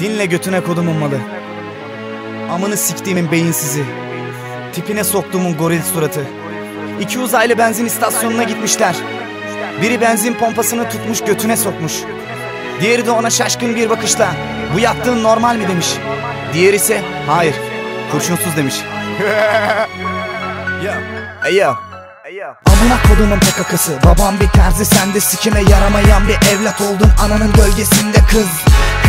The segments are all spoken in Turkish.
Dinle götüne kodumun malı. Amını siktiğimin beyinsizi. Tipine soktuğumun goril suratı. İki uzaylı benzin istasyonuna gitmişler. Biri benzin pompasını tutmuş götüne sokmuş. Diğeri de ona şaşkın bir bakışla bu yaptığın normal mi demiş. Diğeri ise hayır kurşunsuz demiş. Hey yo. Amına kodumun PKK'sı Babam bir terzi sen de sikime yaramayan bir evlat oldun Ananın gölgesinde kız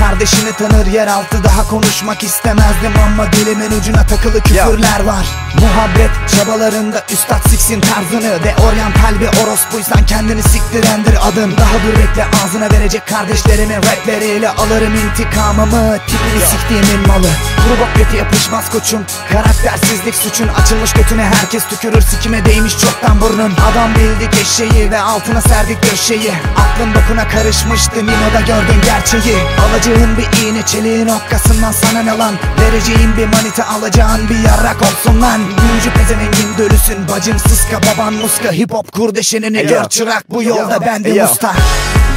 Kardeşini tanır yeraltı daha konuşmak istemezdim Ama dilimin ucuna takılı küfürler var. Muhabbet çabalarında üstad siksin tarzını De oryantal bir orospuysan kendini siktirendir adın Daha dur bekle ağzına verecek kardeşlerimin rapleriyle Alırım intikamımı. Tipini siktiğimin malı Kuru bok götü yapışmaz koçum. Karaktersizlik suçun açılmış götüne herkes tükürür. Sikime değmiş çoktan burnun. Adam bildik eşeği ve altına serdik döşeyi. Aklın bokuna karışmıştı Nino'da gördün gerçeği. Alacağın bir iğne çeliğin okkasından sana ne lan? Vereceğin bir manita alacağın bir yarrak olsun lan. Büyücü pezevengin dölüsün bacın sıska baban muska. Hip hop kurdeşenini gör çırak bu yolda ben de usta.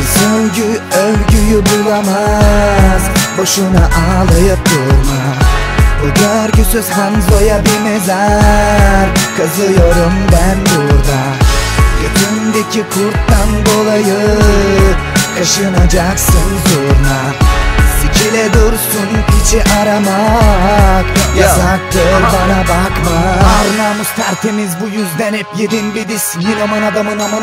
Biz övgü övgüyü bulamaz Boşuna ağlayıp durma. Bu görgüsüz Hanzo'ya bir mezar. Kazıyorum ben burada. Götündeki kurttan dolayı Kaşınacaksın zurna. Sikile dursun piçi aramak. Yasaktır bana bakma. Ar namus tertemiz bu yüzden hep yedin bir dis. Ninoman adamın amına